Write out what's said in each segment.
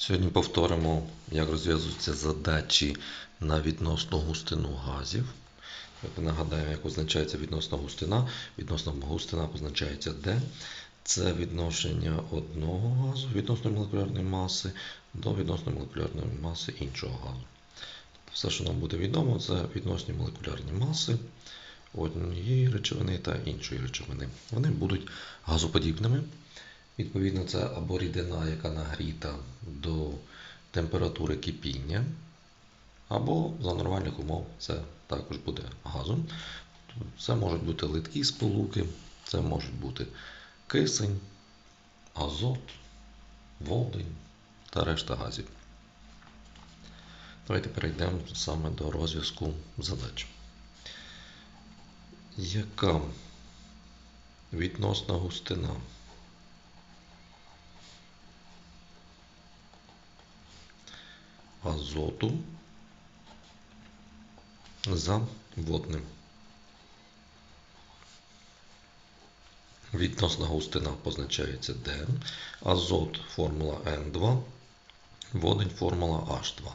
Сьогодні повторимо, як розв'язуються задачі на відносну густину газів. Нагадаємо, як позначається відносна густина. Відносна густина позначається де. Це відношення одного газу відносної молекулярної маси до відносної молекулярної маси іншого газу. Все, що нам буде відомо, це відносні молекулярні маси однієї речовини та іншої речовини. Вони будуть газоподібними. Відповідно, це або рідина, яка нагріта до температури кипіння, або за нормальних умов це також буде газом. Це можуть бути литкі сполуки, це можуть бути кисень, азот, водень та решта газів. Давайте перейдемо саме до розв'язку задач. Яка відносна густина азоту за водним. Відносна густина позначається D, азот формула N2, водень формула H2.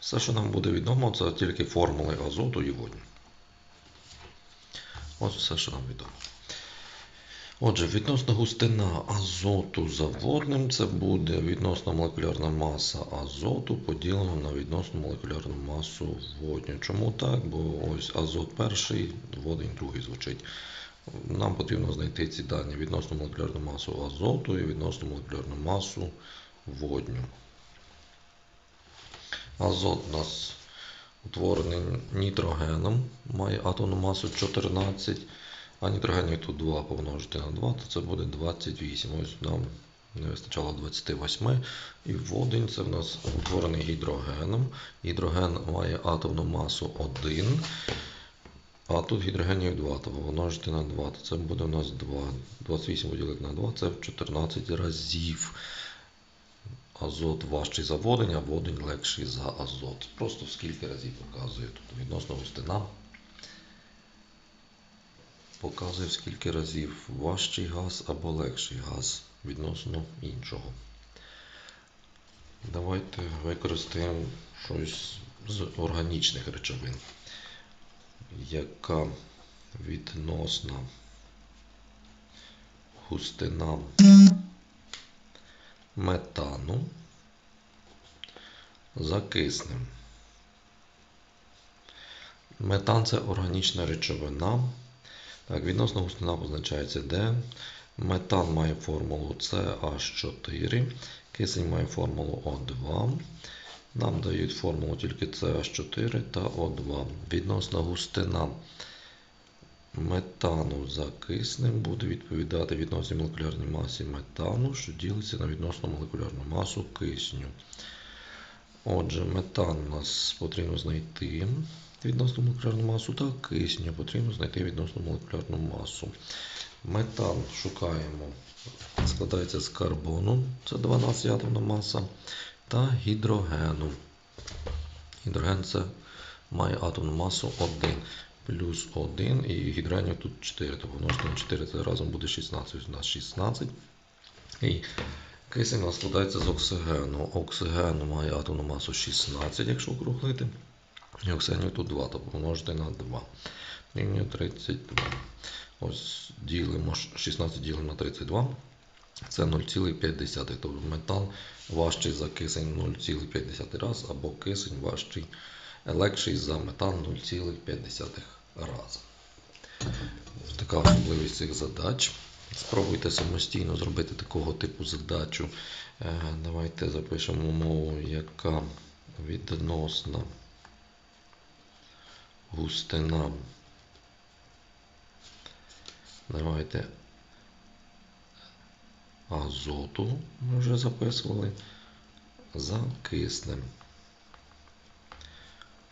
Все, що нам буде відомо, це тільки формули азоту і водню. Ось все, що нам відомо. Отже, відносна густина азоту за водним це буде відносна молекулярна маса азоту поділена на відносну молекулярну масу водню. Чому так? Бо ось азот перший, водень другий звучить. Нам потрібно знайти ці дані відносну молекулярну масу азоту і відносну молекулярну масу водню. Азот у нас утворений нітрогеном, має атомну масу 14. А нітрогенів тут 2 помножити на 2, то це буде 28. Ось нам не вистачало 28. І водень це в нас утворений гідрогеном. Гідроген має атомну масу 1. А тут гідрогенів 2, то помножити на 2, то це буде у нас 2. 28 поділити на 2, це в 14 разів. Азот важчий за водень, а водень легший за азот. Просто в скільки разів показує тут відносно густина показує скільки разів важчий газ або легший газ відносно іншого. Давайте використаємо щось з органічних речовин, яка відносна густина метану за киснем. Метан це органічна речовина. Так, відносно густина позначається D. Метан має формулу CH4, кисень має формулу O2. Нам дають формулу тільки CH4 та O2. Відносна густина метану за киснем буде відповідати відносній молекулярній масі метану, що ділиться на відносну молекулярну масу кисню. Отже, метан у нас потрібно знайти відносну молекулярну масу та кисню потрібно знайти відносну молекулярну масу. Метан шукаємо, складається з карбону, це 12 атомна маса, та гідрогену. Гідроген це має атомну масу 1 плюс 1 і гідрогенів тут 4, то помножити на 4 це разом буде 16. У нас 16. І кисень у нас складається з оксигену. Оксиген має атомну масу 16, якщо округлити. І тут 2, то помножити на 2. Рівнює 32. Ось ділимо 16 ділимо на 32. Це 0,5. Тобто метал важчий за кисень 0,5 раз, або кисень важчий, легший за метан 0,5 раза. Така особливість цих задач. Спробуйте самостійно зробити такого типу задачу. Давайте запишемо мову, яка відносна густина. Давайте азоту ми вже записували за киснем.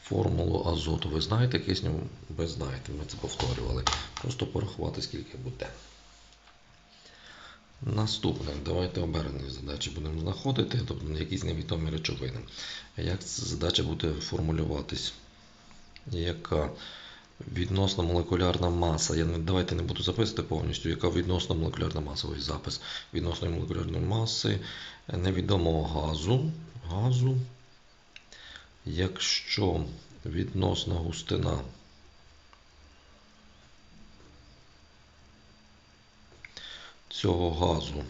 Формулу азоту ви знаєте, кисню ви знаєте, ми це повторювали. Просто порахувати, скільки буде. Наступне, давайте обернені задачі будемо знаходити, тобто якісь невідомі речовини. Як задача буде формулюватись? Яка відносна молекулярна маса. Я давайте не буду записувати повністю, яка відносна молекулярна маса. Ось запис відносної молекулярної маси невідомого газу, газу, якщо відносна густина цього газу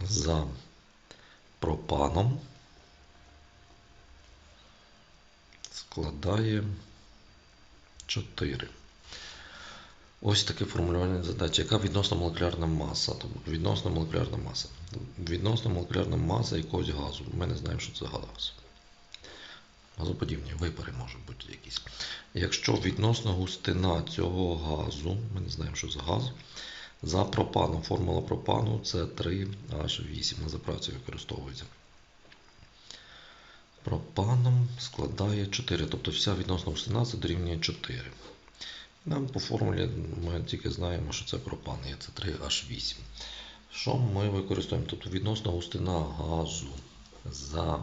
за пропаном складає 4. Ось таке формулювання задачі. Яка відносна молекулярна маса? Тобто відносна молекулярна маса. Відносна молекулярна маса якогось газу. Ми не знаємо, що це газ. Газоподібні випари можуть бути якісь. Якщо відносна густина цього газу, ми не знаємо, що це газ. За пропаном, формула пропану це 3H8. На заправці використовується. Пропаном складає 4. Тобто вся відносна густина це дорівнює 4. Нам по формулі ми тільки знаємо, що це пропан, є це 3H8. Що ми використовуємо? Тобто відносна густина газу за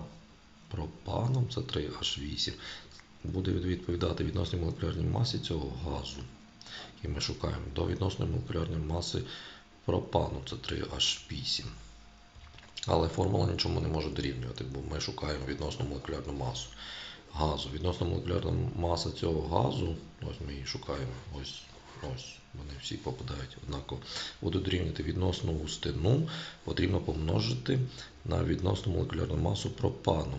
пропаном це 3H8. Буде відповідати відносній молекулярній масі цього газу, який ми шукаємо, до відносної молекулярної маси пропану це 3H8. Але формула нічому не може дорівнювати, бо ми шукаємо відносну молекулярну масу газу. Відносно молекулярна маса цього газу, ось ми її шукаємо, ось, ось вони всі попадають однаково. Буде дорівнювати відносну густину, потрібно помножити на відносну молекулярну масу пропану.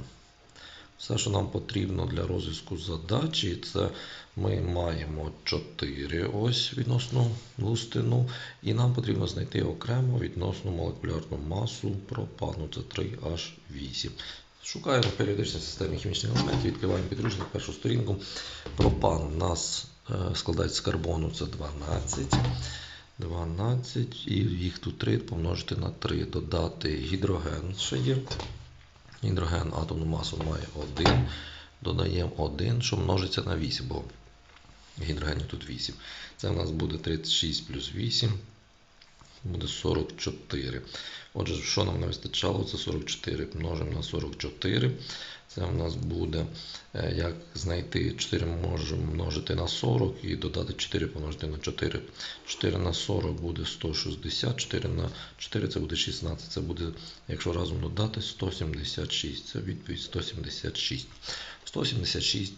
Все, що нам потрібно для розв'язку задачі, це ми маємо 4 ось відносну густину, і нам потрібно знайти окремо відносну молекулярну масу пропану, це 3H8. Шукаємо в періодичній системі хімічних елементів, відкриваємо підручник першу сторінку. Пропан у нас е, складається з карбону, це 12. 12, і їх тут 3 помножити на 3, додати гідроген ще є. Гідроген атомну масу має 1. Додаємо 1, що множиться на 8, бо гідрогенів тут 8. Це в нас буде 36 плюс 8, буде 44. Отже, що нам не вистачало? Це 44 множимо на 44. Це у нас буде, е, як знайти 4 можемо множити на 40 і додати 4 помножити на 4. 4 на 40 буде 160, 4 на 4 це буде 16. Це буде, якщо разом додати, 176. Це відповідь 176. 176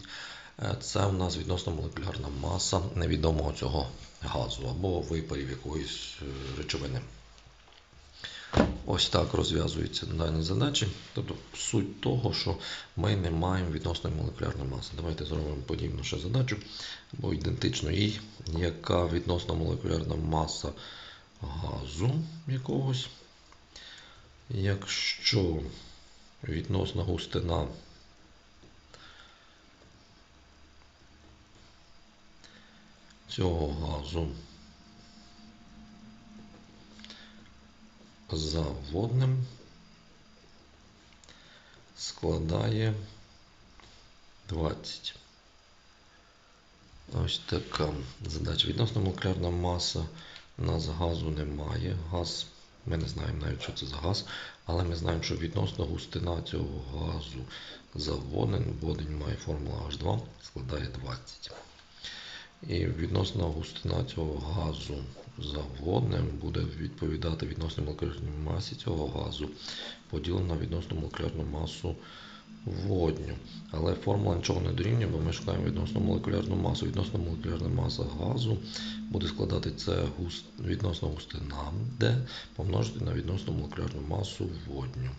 е, це у нас відносно молекулярна маса невідомого цього газу або випарів якоїсь е, речовини. Ось так розв'язуються дані задачі. Тобто суть того, що ми не маємо відносної молекулярної маси. Давайте зробимо подібну ще задачу, бо ідентично їй, яка відносна молекулярна маса газу якогось. Якщо відносна густина цього газу за водним складає 20. Ось така задача. Відносно молекулярна маса у нас газу немає. Газ, ми не знаємо навіть, що це за газ, але ми знаємо, що відносно густина цього газу за водень, водень має формула H2, складає 20. І відносно густина цього газу за водним буде відповідати відносно молекулярній масі цього газу, поділено на відносну молекулярну масу водню. Але формула нічого не дорівнює, бо ми шукаємо відносну молекулярну масу. Відносно молекулярна маса газу буде складати це густ, відносно густина, де помножити на відносну молекулярну масу водню.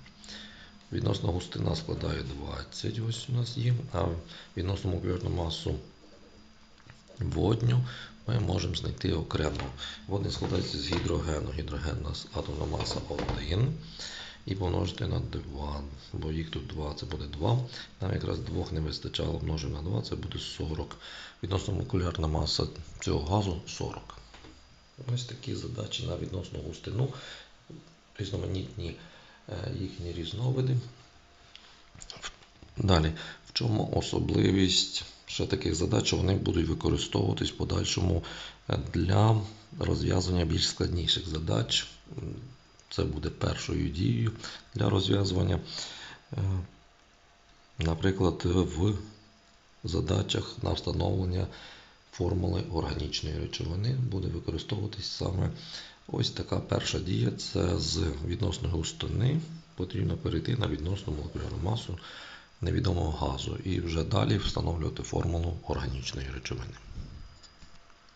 Відносна густина складає 20, ось у нас є, а відносно молекулярну масу водню ми можемо знайти окремо. Водний складається з гідрогену. Гідроген у нас атомна маса 1. І помножити на 2, бо їх тут 2, це буде 2. Нам якраз 2 не вистачало, множимо на 2, це буде 40. Відносно молекулярна маса цього газу 40. Ось такі задачі на відносну густину, різноманітні е, їхні різновиди. Далі, в чому особливість ще таких задач, вони будуть використовуватись в подальшому е, для розв'язання більш складніших задач. Це буде першою дією для розв'язування. Е, наприклад, в задачах на встановлення формули органічної речовини буде використовуватись саме Ось така перша дія це з відносної густини потрібно перейти на відносну молекулярну масу невідомого газу і вже далі встановлювати формулу органічної речовини.